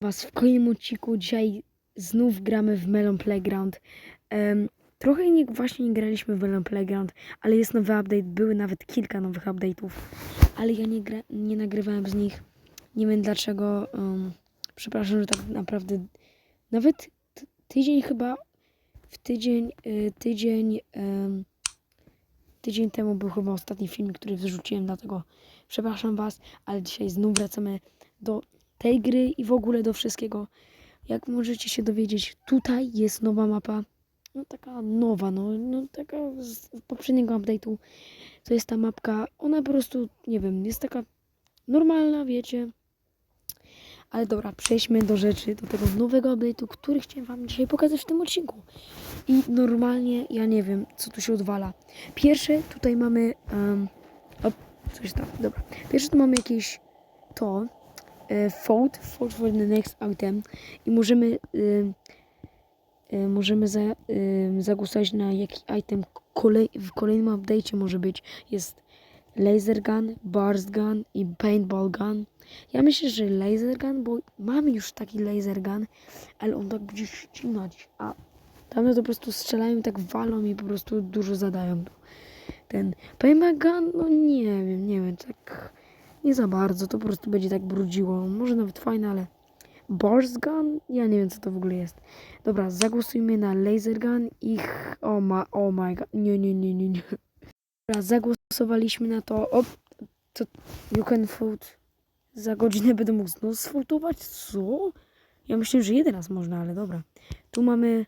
Was w kolejnym odcinku. Dzisiaj znów gramy w Melon Playground. Em, trochę nie, właśnie nie graliśmy w Melon Playground, ale jest nowy update. Były nawet kilka nowych update'ów, ale ja nie, gra, nie nagrywałem z nich. Nie wiem dlaczego. em, przepraszam, że tak naprawdę nawet tydzień chyba w tydzień, y, tydzień, em, tydzień temu był chyba ostatni film, który wyrzuciłem, dlatego przepraszam Was, ale dzisiaj znów wracamy do tej gry i w ogóle do wszystkiego. Jak możecie się dowiedzieć, tutaj jest nowa mapa. No taka nowa, no, no taka z poprzedniego update'u. To jest ta mapka, ona po prostu, nie wiem, jest taka normalna, wiecie. Ale dobra, przejdźmy do rzeczy, do tego nowego update'u, który chciałem wam dzisiaj pokazać w tym odcinku. I normalnie, ja nie wiem, co tu się odwala. Pierwsze, tutaj mamy, um, o, coś tam, dobra. Pierwsze, tu mamy jakieś to, vote, vote for the next item i możemy y, y, możemy za, y, zagłosować na jaki item kolej, w kolejnym update'cie może być. Jest laser gun, burst gun i paintball gun. Ja myślę, że laser gun, bo mamy już taki laser gun, ale on tak będzie ścinać, a tamte to po prostu strzelają, tak walą i po prostu dużo zadają. Ten paintball gun, no nie wiem, nie wiem, tak nie za bardzo, to po prostu będzie tak brudziło. Może nawet fajne, ale Burst Gun? Ja nie wiem, co to w ogóle jest. Dobra, zagłosujmy na Laser Gun i... ch- O ma, oh my god. Nie, nie, nie, nie, nie. Dobra, zagłosowaliśmy na to. O, to you can vote. Za godzinę będę mógł znów sfotować? Co? Ja myślę, że jeden raz można, ale dobra. Tu mamy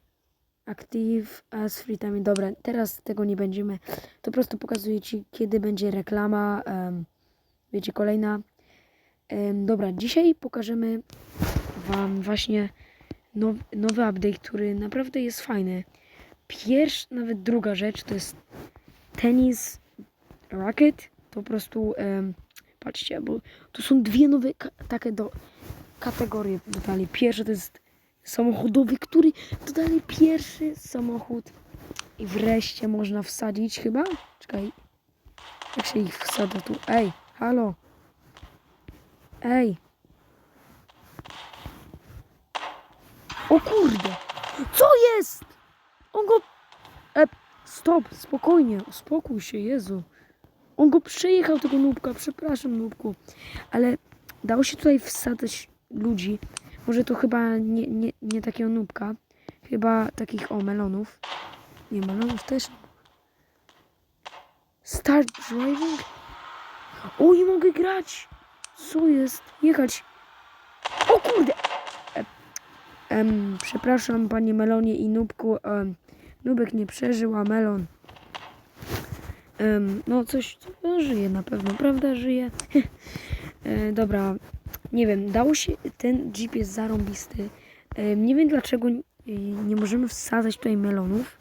Active as free time. Dobra, teraz tego nie będziemy. To po prostu pokazuję Ci, kiedy będzie reklama. em, wiecie, kolejna. Dobra, dzisiaj pokażemy Wam właśnie now, nowy update, który naprawdę jest fajny. Pierwsza, nawet druga rzecz to jest tenis racket. To po prostu, em, patrzcie, bo tu są dwie nowe takie do, kategorie dodali. Pierwsza to jest samochodowy, który dodali pierwszy samochód i wreszcie można wsadzić chyba. Czekaj, jak się ich wsadza tu? Ej, halo. Ej. O kurde! Co jest? On go... Stop, spokojnie, uspokój się, Jezu. On go przejechał, tego nubka, przepraszam, nubku. Ale dało się tutaj wsadzać ludzi. Może to chyba nie, nie, nie takiego nubka. Chyba takich, o, melonów. Nie, melonów też. Start driving? O, nie mogę grać! Co jest? Jechać. O kurde! E, em, przepraszam, panie Melonie i Nubku. Em, Nubek nie przeżył, a Melon. Em, no coś, no, żyje na pewno, prawda? Żyje. e, dobra, nie wiem, dało się, ten jeep jest zarąbisty. Em, nie wiem dlaczego y, nie możemy wsadzać tutaj melonów.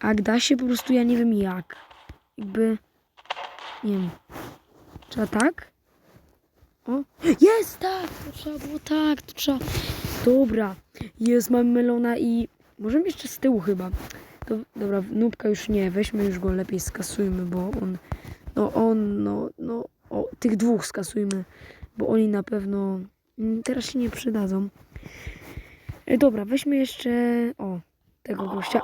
A da się, po prostu ja nie wiem jak. Jakby, nie wiem. Trzeba tak? O, jest tak! To trzeba było tak, to trzeba. Dobra, jest, mamy melona i możemy jeszcze z tyłu chyba. Dobra, nubka już nie, weźmy już go lepiej skasujmy, bo on, no on, no, no, o, tych dwóch skasujmy, bo oni na pewno mm, teraz się nie przydadzą. E, dobra, weźmy jeszcze, o, tego gościa.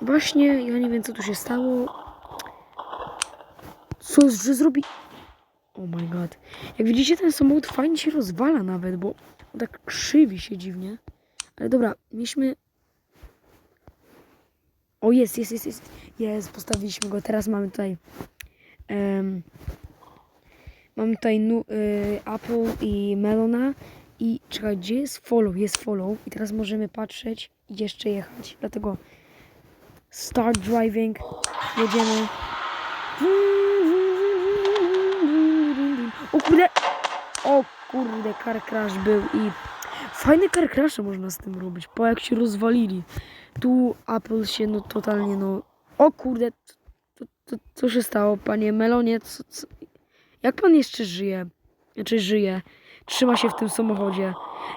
Właśnie, ja nie wiem co tu się stało. Co, że zrobi... Oh my god. Jak widzicie, ten samochód fajnie się rozwala nawet, bo on tak krzywi się dziwnie. Ale dobra, mieliśmy... O, jest, jest, jest, jest. Jest, postawiliśmy go. Teraz mamy tutaj... em, mamy tutaj nu, y, Apple i Melona. I czekaj, gdzie jest follow? Jest follow. I teraz możemy patrzeć i jeszcze jechać. Dlatego start driving. Jedziemy. O kurde! O kurde, car crash był i fajne car crashe można z tym robić, po jak się rozwalili. Tu Apple się no totalnie no... O kurde, co, co, się stało, panie Melonie? Co, co? Jak pan jeszcze żyje? Znaczy żyje. Trzyma się w tym samochodzie.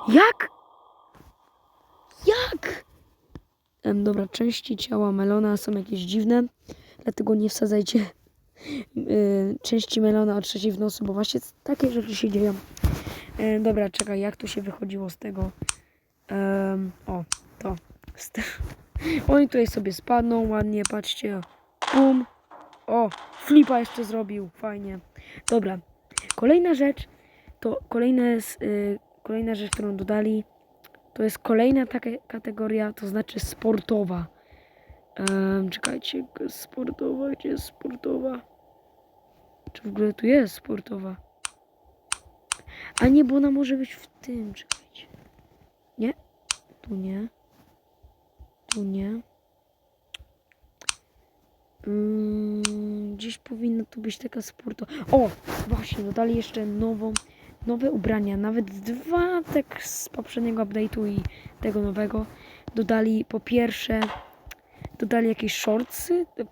Jak? Jak? Dobra, części ciała Melona są jakieś dziwne, dlatego nie wsadzajcie części melona o trzeciej w nocy, bo właśnie takie rzeczy się dzieją. Dobra, czekaj, jak tu się wychodziło z tego? O, to. Oni tutaj sobie spadną ładnie, patrzcie. Bum. O, flipa jeszcze zrobił, fajnie. Dobra, kolejna rzecz, to kolejne, y, kolejna rzecz, którą dodali, to jest kolejna taka kategoria, to znaczy sportowa. Em, czekajcie, sportowa, gdzie jest sportowa? Czy w ogóle tu jest sportowa? A nie, bo ona może być w tym, czekajcie. Nie? Tu nie. Tu nie. Mm, gdzieś powinna tu być taka sportowa. O! Właśnie, dodali jeszcze nową, nowe ubrania. Nawet dwa tak z poprzedniego update'u i tego nowego. Dodali po pierwsze, dodali jakieś shortsy. To,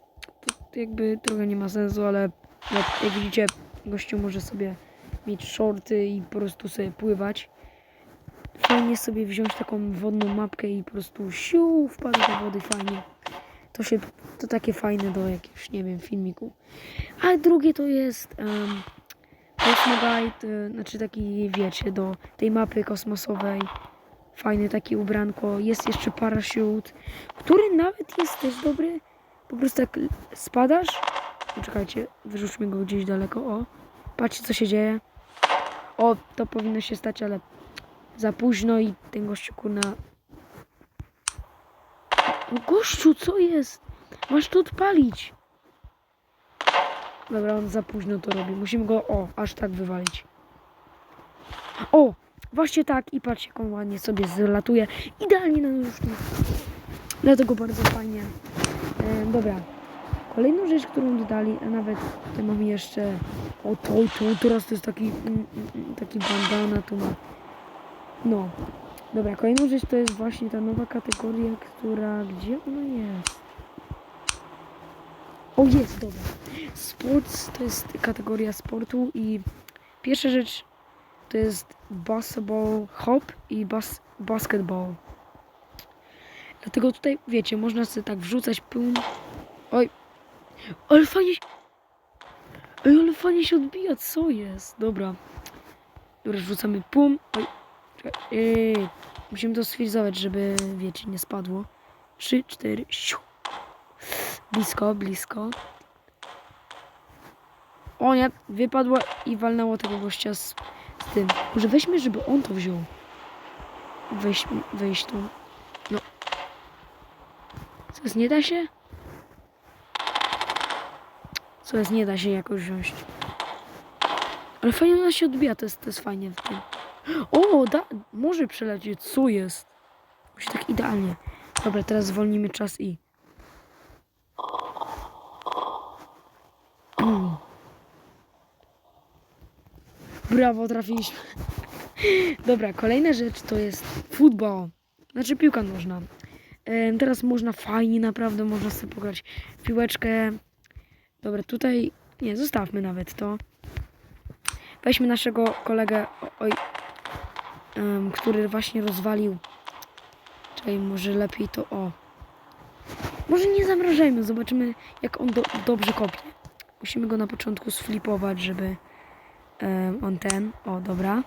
to jakby trochę nie ma sensu, ale jak, jak widzicie, gościu może sobie mieć shorty i po prostu sobie pływać. Fajnie sobie wziąć taką wodną mapkę i po prostu siu, wpadł do wody fajnie. To się, to takie fajne do jakiegoś, nie wiem, filmiku. A drugie to jest um, Cosmo Guide, y, znaczy taki, wiecie, do tej mapy kosmosowej. Fajne takie ubranko. Jest jeszcze parachute, który nawet jest też dobry. Po prostu tak spadasz. Poczekajcie, wyrzućmy go gdzieś daleko. O, patrzcie co się dzieje. O, to powinno się stać, ale za późno i ten gościu kurna... No gościu, co jest? Masz to odpalić. Dobra, on za późno to robi. Musimy go, o, aż tak wywalić. O, właśnie tak. I patrzcie, jak on ładnie sobie zlatuje. Idealnie na nóżki. Dlatego bardzo fajnie. E, dobra. Kolejną rzecz, którą dodali, a nawet tutaj mamy jeszcze... O, to, to, teraz to jest taki, mm, mm, mm, taki bandana, tu ma... No. Dobra, kolejną rzecz to jest właśnie ta nowa kategoria, która... Gdzie ona jest? O, jest, dobra. Sports to jest kategoria sportu i pierwsza rzecz to jest basketball hop i bas basketball. Dlatego tutaj, wiecie, można sobie tak wrzucać pum. Oj, ale fajnie się... Ej, ale fajnie się odbija, co jest? Dobra. Dobra, wrzucamy pum. Oj. Ej, musimy to sfrizować, żeby, wiecie, nie spadło. Trzy, cztery, siu. Blisko, blisko. O nie, wypadło i walnęło tego gościa z, z tym. Może weźmy, żeby on to wziął. Weź, wejść tu. No. Co jest, nie da się? Co jest, nie da się jakoś wziąć. Ale fajnie ona się odbija, to jest, to jest fajnie w tym. O, da, może przelecieć, co jest? Musi tak idealnie. Dobra, teraz zwolnimy czas i... Brawo, trafiliśmy. Dobra, kolejna rzecz to jest futbol. Znaczy piłka nożna. Teraz można fajnie, naprawdę można sobie pograć piłeczkę. Dobra, tutaj... Nie, zostawmy nawet to. Weźmy naszego kolegę, oj, em, który właśnie rozwalił. Czekaj, może lepiej to o. Może nie zamrażajmy, zobaczymy jak on do, dobrze kopie. Musimy go na początku sflipować, żeby em, on ten, o dobra.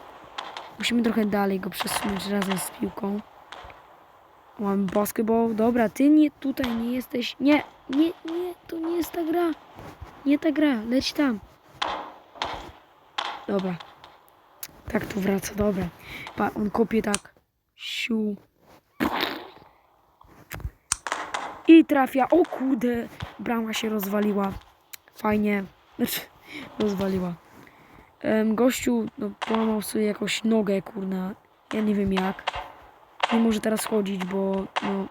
Musimy trochę dalej go przesunąć razem z piłką. Mamy basketball, dobra, ty nie tutaj nie jesteś, nie, nie, nie, to nie jest ta gra. Nie ta gra, leć tam. Dobra. Tak tu wraca, dobra. Pa, on kopie tak. Siu. I trafia. O kurde, brama się rozwaliła. Fajnie. Rozwaliła. Em, gościu no, połamał sobie jakąś nogę, kurna. Ja nie wiem jak. Nie może teraz chodzić, bo no...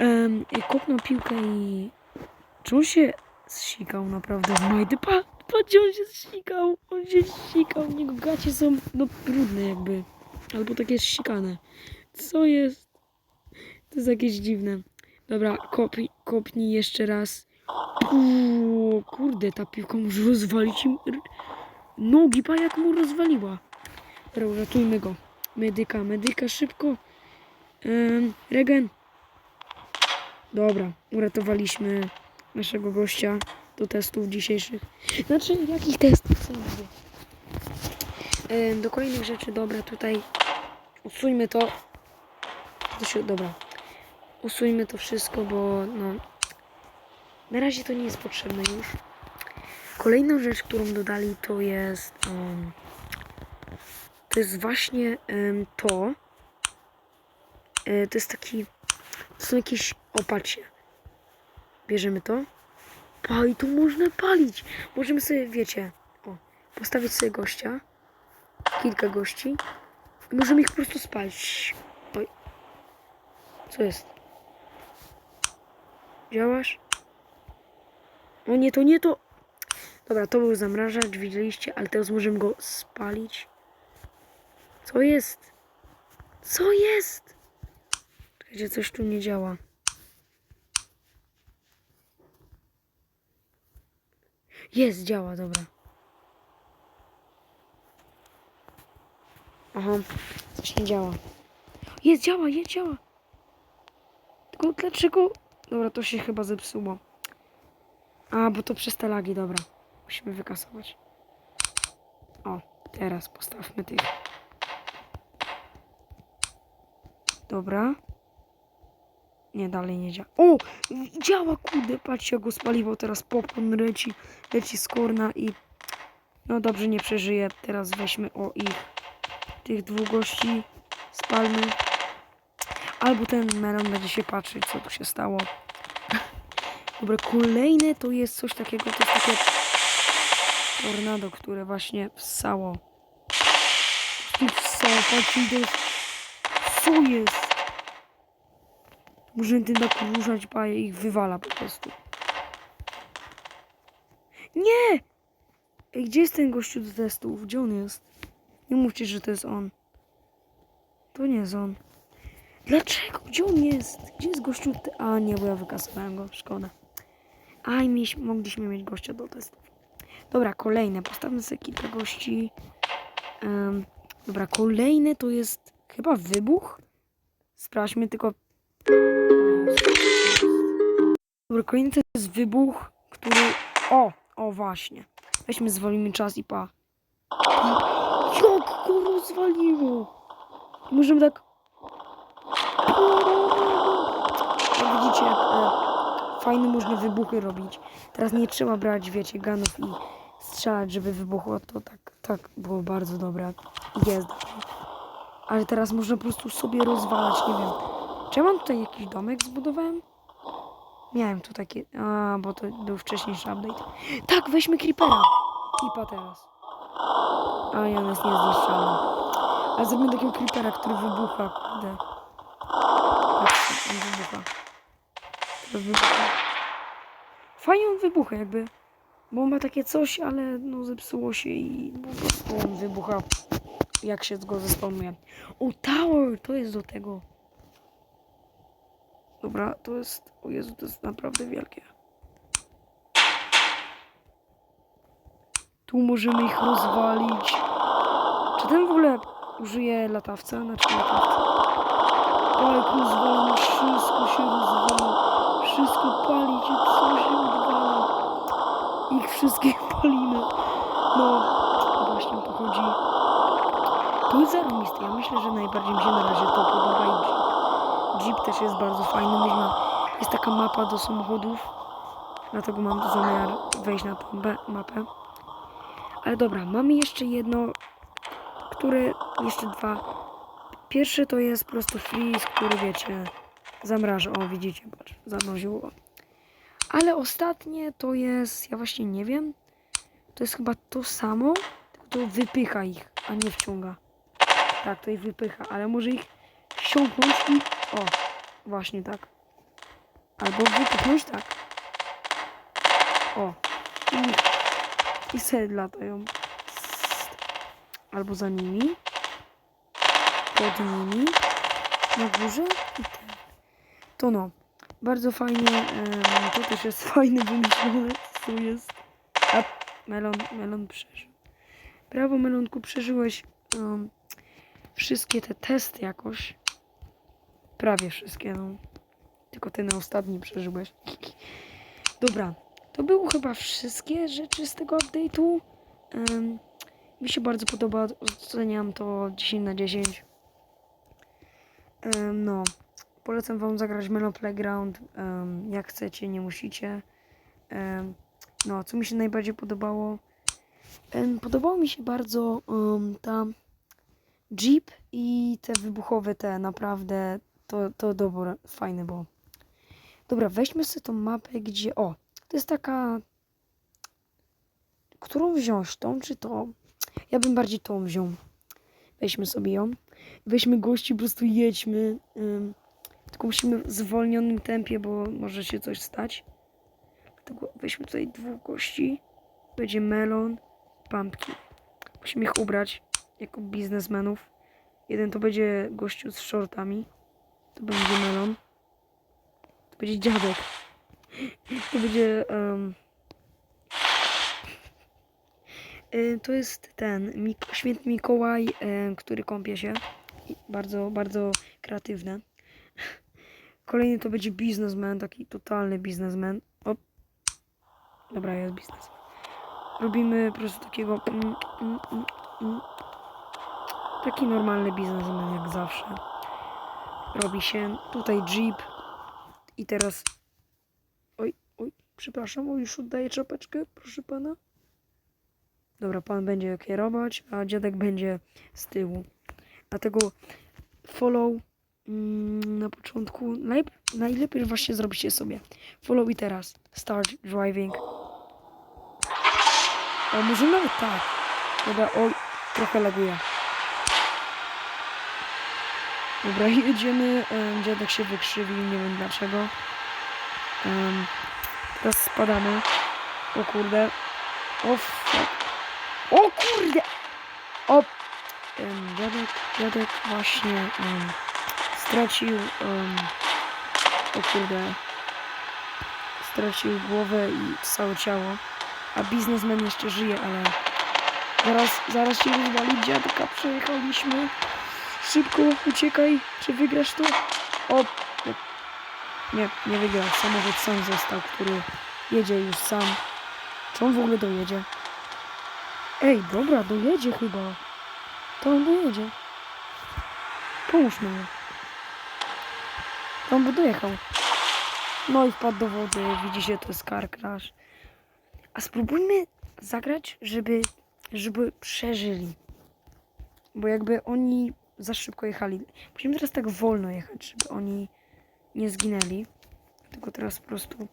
Um, kopnął piłkę i... Czy on się zsikał naprawdę w majty? Pa, patrzcie, on się zsikał. On się zsikał. Jego gacie są no brudne jakby. Albo takie zsikane. Co jest? To jest jakieś dziwne. Dobra, kopnij, kopnij jeszcze raz. Uuu, kurde, ta piłka może rozwalić im nogi, pa jak mu rozwaliła. Dobra, uratujmy go. Medyka, medyka, szybko. Ym, regen. Dobra, uratowaliśmy naszego gościa. do testów dzisiejszych. Znaczy, jakich testów, co mówię. Do kolejnych rzeczy, dobra, tutaj usuńmy to. dobra. Usuńmy to wszystko, bo no... Na razie to nie jest potrzebne już. Kolejną rzecz, którą dodali, to jest... Um, to jest właśnie em, to. E, to jest taki... To są jakieś... O, patrzcie. Bierzemy to. Pa, i tu można palić. Możemy sobie, wiecie, o, postawić sobie gościa. Kilka gości. I możemy ich po prostu spalić. Oj. Co jest? Działasz? O nie, to nie to. Dobra, to był zamrażacz, widzieliście, ale teraz możemy go spalić. Co jest? Co jest? Czekajcie, coś tu nie działa. Jest, działa, dobra. Aha, coś nie działa. Jest, działa, jest, działa. Tylko dlaczego? Dobra, to się chyba zepsuło. A, bo to przez te lagi, dobra. Musimy wykasować. O, teraz postawmy tych. Dobra. Nie, dalej nie działa. O! Działa, kurde, patrzcie, jak go spaliło. Teraz popcorn leci, leci z korna i... No dobrze, nie przeżyje. Teraz weźmy o ich tych dwóch gości. Spalmy. Albo ten melon będzie się patrzeć, co tu się stało. Dobra, kolejne to jest coś takiego, to jest takie tornado, które właśnie wsało. Tu wsało, patrzcie. Co jest? Tak ruszać, pa ich wywala po prostu. Nie! Ej, gdzie jest ten gościu do testów? Gdzie on jest? Nie mówcie, że to jest on. To nie jest on. Dlaczego? Gdzie on jest? Gdzie jest gościu? A nie, bo ja wykasowałem go. Szkoda. Aj, mieć, mogliśmy mieć gościa do testów. Dobra, kolejne. Postawmy sobie kilka gości. Em, dobra, kolejne to jest chyba wybuch. Sprawdźmy tylko. Dobra, kolejny to jest wybuch, który... O, o właśnie. Weźmy, zwolnimy czas i pa. Jak go rozwaliło! Możemy tak... Jak widzicie, jak e, fajne można wybuchy robić. Teraz nie trzeba brać, wiecie, ganów i strzelać, żeby wybuchło. To tak, tak było bardzo dobre. Jest. Ale teraz można po prostu sobie rozwalać, nie wiem. Czy ja mam tutaj jakiś domek zbudowałem? Miałem tu takie... A, bo to był wcześniejszy update. Tak, weźmy creepera. Creepa teraz. A, i on jest niezniszczalny. Ale zrobimy takiego creepera, który wybucha, kurde. Patrzcie, on wybucha. Fajnie on wybucha jakby. Bo ma takie coś, ale no zepsuło się i po prostu wybucha jak się go zespełnuje. O, tower! To jest do tego. Dobra, to jest... O Jezu, to jest naprawdę wielkie. Tu możemy ich rozwalić. Czy ten w ogóle użyje latawca? Znaczy latawca. O, jak rozwalam, wszystko się rozwala. Wszystko pali się, co się odwala. Ich wszystkich palimy. No, właśnie o to chodzi. Jest zarobiste. Ja myślę, że najbardziej mi się na razie to podoba i Jeep. Jeep też jest bardzo fajny. Można, jest taka mapa do samochodów. Dlatego mam zamiar wejść na be- mapę. Ale dobra, mamy jeszcze jedno, które, jeszcze dwa. Pierwszy to jest po prostu freeze, który wiecie, zamraża. O, widzicie, patrz, zamroziło. Ale ostatnie to jest, ja właśnie nie wiem. To jest chyba to samo, to wypycha ich, a nie wciąga. Tak, to ich wypycha, ale może ich wsiąknąć i... O, właśnie tak. Albo wypchnąć tak. O. I, i sobie latają. Albo za nimi. Pod nimi. Na górze. I ten. To no. Bardzo fajnie. em, to też jest fajne wymyślone. Co jest. A melon, melon przeżył. Brawo, melonku, przeżyłeś em, wszystkie te testy jakoś. Prawie wszystkie, no. Tylko ten ostatni przeżyłeś. Dobra, to były chyba wszystkie rzeczy z tego update'u. Em, mi się bardzo podoba, oceniam to 10 na 10. Em, no, polecam wam zagrać Melo Playground, em, jak chcecie, nie musicie. Em, no, co mi się najbardziej podobało? Em, podobało mi się bardzo em, ta Jeep i te wybuchowe te, naprawdę, to, to dobre, fajne było. Dobra, weźmy sobie tą mapę, gdzie, o, to jest taka, którą wziąć, tą czy tą? Ja bym bardziej tą wziął. Weźmy sobie ją. Weźmy gości, po prostu jedźmy. Ym, tylko musimy w zwolnionym tempie, bo może się coś stać. Dlatego weźmy tutaj dwóch gości. Będzie melon, pumpkin. Musimy ich ubrać jako biznesmenów. Jeden to będzie gościu z shortami. To będzie melon. To będzie dziadek. To będzie... y, to jest ten Mik- święty Mikołaj, em, który kąpie się. Bardzo, bardzo kreatywne. Kolejny to będzie biznesmen, taki totalny biznesmen. O. Dobra, jest biznes. Robimy po prostu takiego. Mm, mm, mm, mm. Taki normalny biznesmen jak zawsze. Robi się. Tutaj Jeep. I teraz. Oj, oj, przepraszam, oj, już oddaję czapeczkę, proszę pana. Dobra, pan będzie kierować, a dziadek będzie z tyłu. Dlatego follow mm, na początku. Najp najlepiej właśnie zrobicie sobie. Follow i teraz. Start driving. O, może nawet tak. Dobra, oj, trochę laguje. Dobra, jedziemy. Em, dziadek się wykrzywił, nie wiem dlaczego. Em, teraz spadamy. O kurde. O fuck. O kurde! O! Em, dziadek, dziadek właśnie em, stracił. em, o kurde. Stracił głowę i całe ciało. A biznesmen jeszcze żyje, ale zaraz, zaraz się rozwali dziadka. Przejechaliśmy. Szybko, uciekaj. Czy wygrasz to? O! Nie, nie, wygrał. Samochód sam został, który jedzie już sam. Czy on w ogóle dojedzie? Ej, dobra, dojedzie chyba. To on dojedzie. Pomóżmy mu. On by dojechał. No i wpadł do wody. Widzicie, to jest car crash. A spróbujmy zagrać, żeby, żeby przeżyli. Bo jakby oni za szybko jechali. Musimy teraz tak wolno jechać, żeby oni nie zginęli. Tylko teraz po prostu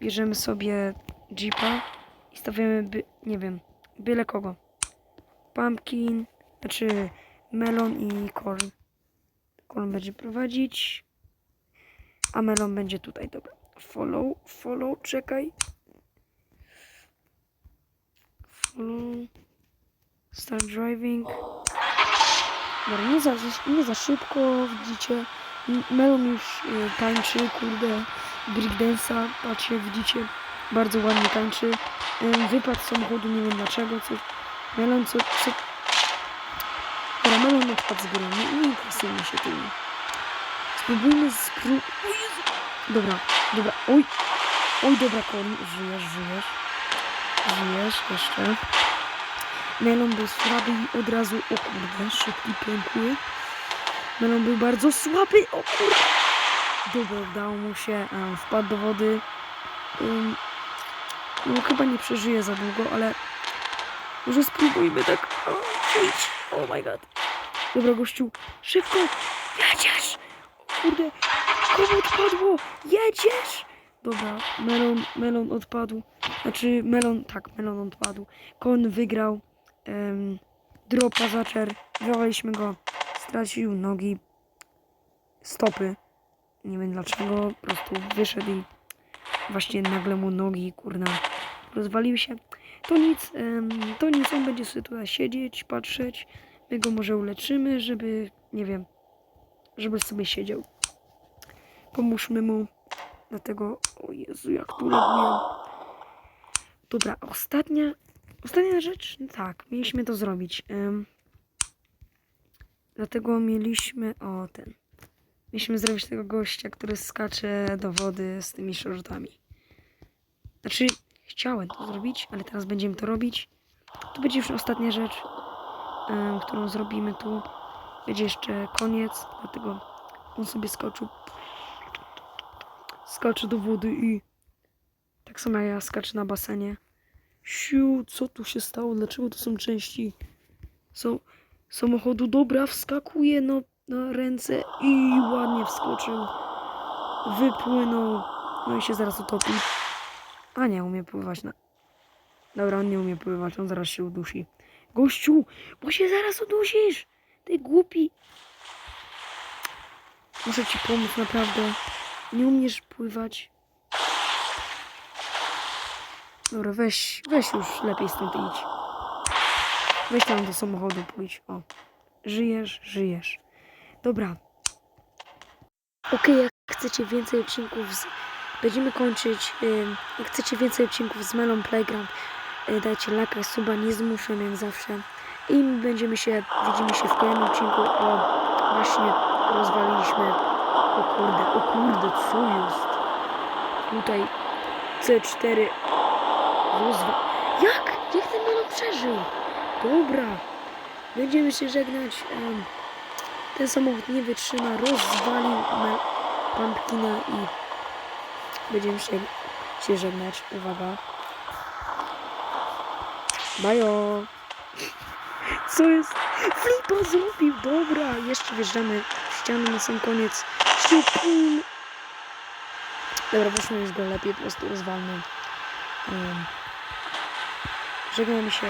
bierzemy sobie jeepa i stawiamy, by, nie wiem, byle kogo. Pumpkin, znaczy melon i corn. Corn będzie prowadzić, a melon będzie tutaj, dobra. Follow, follow, czekaj. Follow. Start driving. Dobra, nie za, nie za szybko, widzicie. Melon już y, tańczy, kurde, breakdance'a, patrzcie, widzicie, bardzo ładnie tańczy. Ym, wypadł z samochodu, nie wiem dlaczego, coś. Melon, co, co... Dobra, Melon odpadł z gry, nie, nie interesujmy się tym. Spróbujmy spró... O Jezu! Dobra, dobra, oj, oj, dobra, Kon, żyjesz, żyjesz. Żyjesz jeszcze. Melon był słaby i od razu, o kurde, szybki pękły. Melon był bardzo słaby, o kurde. Dobra, udało mu się, em, wpadł do wody. Ym, no chyba nie przeżyje za długo, ale może spróbujmy tak. O. Oh my god. Dobra, gościu, szybko, jedziesz. Kurde, komu odpadło? Jedziesz. Dobra, melon, melon odpadł. Znaczy, melon, tak, melon odpadł. Kon wygrał. Um, dropa zaczer. Go. Stracił nogi. Stopy. Nie wiem dlaczego. Po prostu wyszedł i właśnie nagle mu nogi, kurna, rozwalił się. To nic, to nic. On będzie sobie tutaj siedzieć, patrzeć. My go może uleczymy, żeby, nie wiem, żeby sobie siedział. Pomóżmy mu. Dlatego, o Jezu, jak tu laguje. Dobra, ostatnia, ostatnia rzecz, no tak, mieliśmy to zrobić. Dlatego mieliśmy, o ten, mieliśmy zrobić tego gościa, który skacze do wody z tymi shortami. Znaczy, Chciałem to zrobić, ale teraz będziemy to robić. To będzie już ostatnia rzecz, którą zrobimy tu. Będzie jeszcze koniec, dlatego on sobie skoczył. Skoczy do wody i tak samo ja skaczę na basenie. Siu, co tu się stało? Dlaczego to są części są samochodu? Dobra, wskakuje no, na ręce i ładnie wskoczył. Wypłynął. No i się zaraz utopi. A nie, umie pływać na... Dobra, on nie umie pływać, on zaraz się udusi. Gościu, bo się zaraz udusisz! Ty głupi! Muszę ci pomóc, naprawdę. Nie umiesz pływać. Dobra, weź, weź już lepiej stąd idź. Weź tam do samochodu pójdź, o. Żyjesz, żyjesz. Dobra. Okej, jak chcecie więcej odcinków z... Będziemy kończyć. jak chcecie więcej odcinków z Melon Playground, y, dajcie lajka, suba, nie zmuszam jak zawsze. I będziemy się, widzimy się w kolejnym odcinku. O, właśnie rozwaliliśmy. O kurde, o kurde, co jest? Tutaj C4 rozwa... Jak? Jak ten melon przeżył? Dobra. Będziemy się żegnać. em, ten samochód nie wytrzyma, rozwalił pumpkina i będziemy się, się żegnać. Uwaga. Bajo. Co jest? Flipa zrobił. Dobra. Jeszcze wjeżdżamy w ścianę na sam koniec. Siupum. Dobra, poszło już go lepiej, po prostu rozwalmy. Um, żegnamy się.